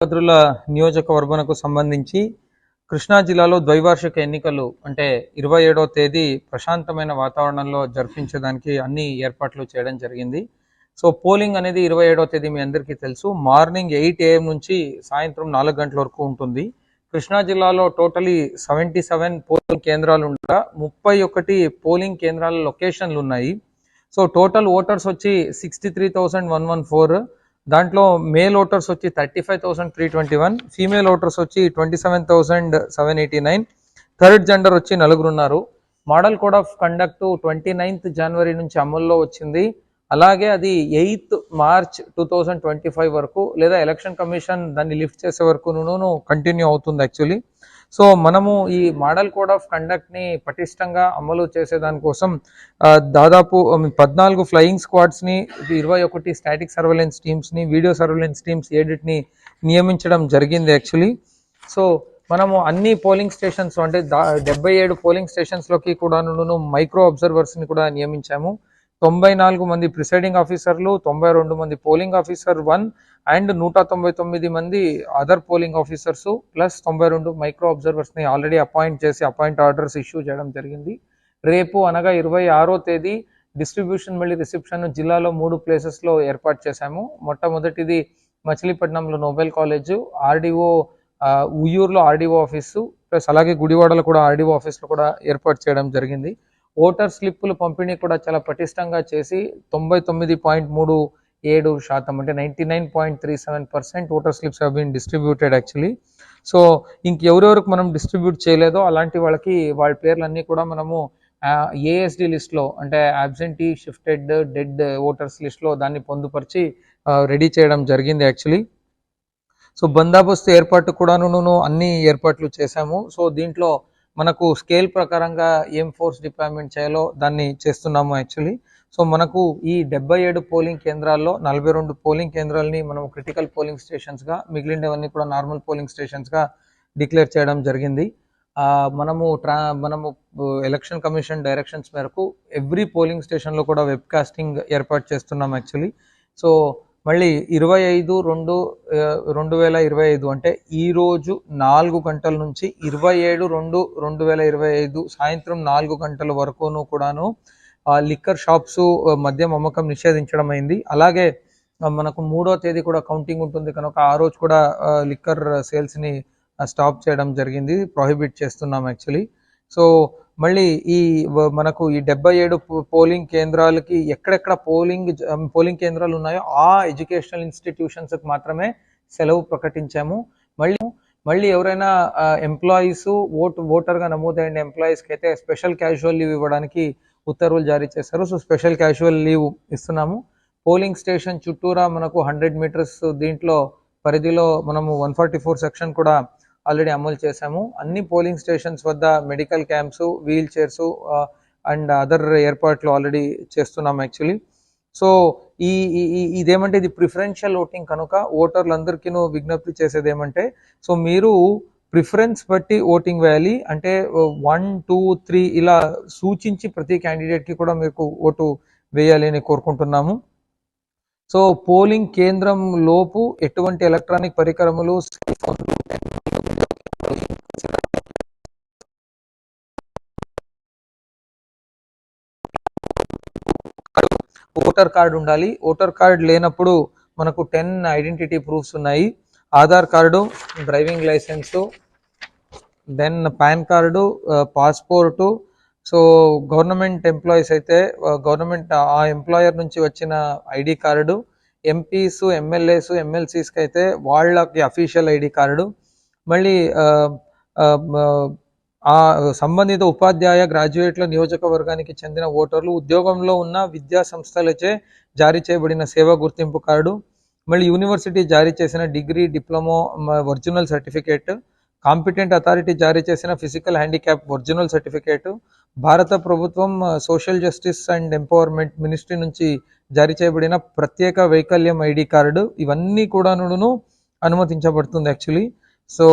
భద్రుల నియోజకవర్గంకు సంబంధించి కృష్ణా జిల్లాలో ద్వైవార్షిక ఎన్నికలు అంటే ఇరవై ఏడవ తేదీ ప్రశాంతమైన వాతావరణంలో జరిపించడానికి అన్ని ఏర్పాట్లు చేయడం జరిగింది. సో పోలింగ్ అనేది ఇరవై ఏడవ తేదీ మీ అందరికీ తెలుసు. మార్నింగ్ ఎయిట్ ఏఎం నుంచి సాయంత్రం నాలుగు గంటల వరకు ఉంటుంది. కృష్ణా జిల్లాలో టోటలీ సెవెంటీ సెవెన్ పోలింగ్ కేంద్రాలు ఉండగా ముప్పై ఒకటి పోలింగ్ కేంద్రాల లొకేషన్లు ఉన్నాయి. సో టోటల్ ఓటర్స్ వచ్చి sixty three thousand one one four దాంట్లో మేల్ ఓటర్స్ వచ్చి thirty five thousand three twenty one female voters వచ్చి twenty seven thousand seven eighty nine third gender వచ్చి నలుగురు ఉన్నారు model code of conduct twenty ninth January నుంచి అమల్లో వచ్చింది. అలాగే అది eighth March two thousand twenty five వరకు లేదా ఎలక్షన్ కమిషన్ దాన్ని లిఫ్ట్ చేసే వరకు కంటిన్యూ అవుతుంది యాక్చువల్లీ సో మనము ఈ మోడల్ కోడ్ ఆఫ్ కండక్ట్ని పటిష్టంగా అమలు చేసేదానికోసం దాదాపు పద్నాలుగు ఫ్లయింగ్ స్క్వాడ్స్ని ఇరవై ఒకటి స్టాటిక్ సర్వేలెన్స్ టీమ్స్ని వీడియో సర్వేలెన్స్ టీమ్స్ ఏడిట్ని నియమించడం జరిగింది యాక్చువల్లీ. సో మనము అన్ని పోలింగ్ స్టేషన్స్ అంటే దా- డెబ్బై ఏడు పోలింగ్ స్టేషన్స్లోకి కూడా మైక్రో అబ్జర్వర్స్ని కూడా నియమించాము. తొంభై నాలుగు మంది ప్రిసైడింగ్ ఆఫీసర్లు తొంభై రెండు మంది పోలింగ్ ఆఫీసర్ వన్ అండ్ నూట తొంభై తొమ్మిది మంది అదర్ పోలింగ్ ఆఫీసర్స్ ప్లస్ తొంభై రెండు మైక్రో అబ్జర్వర్స్ని ఆల్రెడీ అపాయింట్ చేసి అపాయింట్ ఆర్డర్స్ ఇష్యూ చేయడం జరిగింది. రేపు అనగా ఇరవై ఆరో తేదీ డిస్ట్రిబ్యూషన్ మళ్ళీ రిసెప్షన్ జిల్లాలో మూడు ప్లేసెస్లో ఏర్పాటు చేశాము. మొట్టమొదటిది మచిలీపట్నంలో నోబెల్ కాలేజు ఆర్డీఓ ఉయ్యూరులో ఆర్డీఓ ఆఫీసు ప్లస్ అలాగే గుడివాడలో కూడా ఆర్డీఓ ఆఫీస్లో కూడా ఏర్పాటు చేయడం జరిగింది. ఓటర్ స్లిప్పులు పంపిణీ కూడా చాలా పటిష్టంగా చేసి తొంభై తొమ్మిది పాయింట్ మూడు ఏడు శాతం అంటే ninety nine point three seven percent voter slips have been distributed actually so ఇంకెవరెవరికి మనం డిస్ట్రిబ్యూట్ చేయలేదో అలాంటి వాళ్ళకి వాళ్ళ పేర్లన్నీ కూడా మనము ఏఎస్డి లిస్ట్లో అంటే అబ్సెంటీ షిఫ్టెడ్ డెడ్ ఓటర్స్ లిస్ట్లో దాన్ని పొందుపరిచి రెడీ చేయడం జరిగింది యాక్చువల్లీ సో బందాబస్తు ఏర్పాటు కూడాను అన్ని ఏర్పాట్లు చేశాము. సో దీంట్లో మనకు స్కేల్ ప్రకారంగా ఏం ఫోర్స్ డిప్లాయ్మెంట్ చేయాలో దాన్ని చేస్తున్నాము యాక్చువల్లీ. సో మనకు ఈ డెబ్బై ఏడు పోలింగ్ కేంద్రాల్లో నలభై రెండు పోలింగ్ కేంద్రాలని మనం క్రిటికల్ పోలింగ్ స్టేషన్స్గా మిగిలినవన్నీ కూడా నార్మల్ పోలింగ్ స్టేషన్స్గా డిక్లేర్ చేయడం జరిగింది. మనము ట్రా మనము ఎలక్షన్ కమిషన్ డైరెక్షన్స్ మేరకు ఎవ్రీ పోలింగ్ స్టేషన్లో కూడా వెబ్ కాస్టింగ్ ఏర్పాటు చేస్తున్నాం యాక్చువల్లీ. సో మళ్ళీ ఇరవై ఐదు రెండు రెండు వేల ఇరవై ఐదు అంటే ఈరోజు నాలుగు గంటల నుంచి ఇరవై ఏడు రెండు రెండు వేల ఇరవై ఐదు సాయంత్రం నాలుగు గంటల వరకును కూడాను లిక్కర్ షాప్స్ మద్యం అమ్మకం నిషేధించడం అయింది. అలాగే మనకు మూడో తేదీ కూడా కౌంటింగ్ ఉంటుంది కనుక ఆ రోజు కూడా లిక్కర్ సేల్స్ని స్టాప్ చేయడం జరిగింది. ప్రొహిబిట్ చేస్తున్నాం యాక్చువల్లీ. సో మళ్ళీ ఈ మనకు ఈ డెబ్బై ఏడు పోలింగ్ కేంద్రాలకి ఎక్కడెక్కడ పోలింగ్ పోలింగ్ కేంద్రాలు ఉన్నాయో ఆ ఎడ్యుకేషనల్ ఇన్స్టిట్యూషన్స్కి మాత్రమే సెలవు ప్రకటించాము. మళ్ళీ మళ్ళీ ఎవరైనా ఎంప్లాయీస్ ఓట్ ఓటర్గా నమోదైన ఎంప్లాయీస్కి అయితే స్పెషల్ క్యాజువల్ లీవ్ ఇవ్వడానికి ఉత్తర్వులు జారీ చేశారు. సో స్పెషల్ క్యాజువల్ లీవ్ ఇస్తున్నాము. పోలింగ్ స్టేషన్ చుట్టూరా మనకు హండ్రెడ్ మీటర్స్ దీంట్లో పరిధిలో మనము వన్ ఫార్టీ ఫోర్ సెక్షన్ కూడా ఆల్రెడీ అమలు చేశాము. అన్ని పోలింగ్ స్టేషన్స్ వద్ద medical camps wheel chairs and other ఏర్పాట్లు ఆల్రెడీ చేస్తున్నాం యాక్చువల్లీ. సో ఈ ఈ- ఇదేమంటే ఇది ప్రిఫరెన్షియల్ ఓటింగ్ కనుక ఓటర్లందరికీ విజ్ఞప్తి చేసేది ఏమంటే సో మీరు ప్రిఫరెన్స్ బట్టి ఓటింగ్ వేయాలి. అంటే వన్ టూ త్రీ ఇలా సూచించి ప్రతి క్యాండిడేట్కి కూడా మీకు ఓటు వేయాలి అని కోరుకుంటున్నాము. సో పోలింగ్ కేంద్రం లోపు ఎటువంటి ఎలక్ట్రానిక్ పరికరములు సెల్ ఫోన్లు ఓటర్ కార్డు ఉండాలి. ఓటర్ కార్డు లేనప్పుడు మనకు టెన్ ఐడెంటిటీ ప్రూఫ్స్ ఉన్నాయి. Aadhaar card driving license then PAN card passport. So government employees అయితే గవర్నమెంట్ ఆ ఎంప్లాయర్ నుంచి వచ్చిన ఐడి కార్డు ఎంపీస్ ఎమ్మెల్యేస్ ఎమ్మెల్సీస్కి అయితే వాళ్ళకి అఫీషియల్ ఐడి కార్డు. మళ్ళీ ఆ సంబంధిత ఉపాధ్యాయ గ్రాడ్యుయేట్ల నియోజకవర్గానికి చెందిన ఓటర్లు ఉద్యోగంలో ఉన్న విద్యా సంస్థలచే జారీ చేయబడిన సేవా గుర్తింపు కార్డు మళ్ళీ యూనివర్సిటీ జారీ చేసిన degree diploma original certificate competent authority జారీ చేసిన ఫిజికల్ హ్యాండిక్యాప్ ఒరిజినల్ సర్టిఫికేట్ భారత ప్రభుత్వం social justice and empowerment ministry నుంచి జారీ చేయబడిన ప్రత్యేక వైకల్యం ఐడి కార్డు ఇవన్నీ కూడాను అనుమతించబడుతుంది యాక్చువల్లీ. సో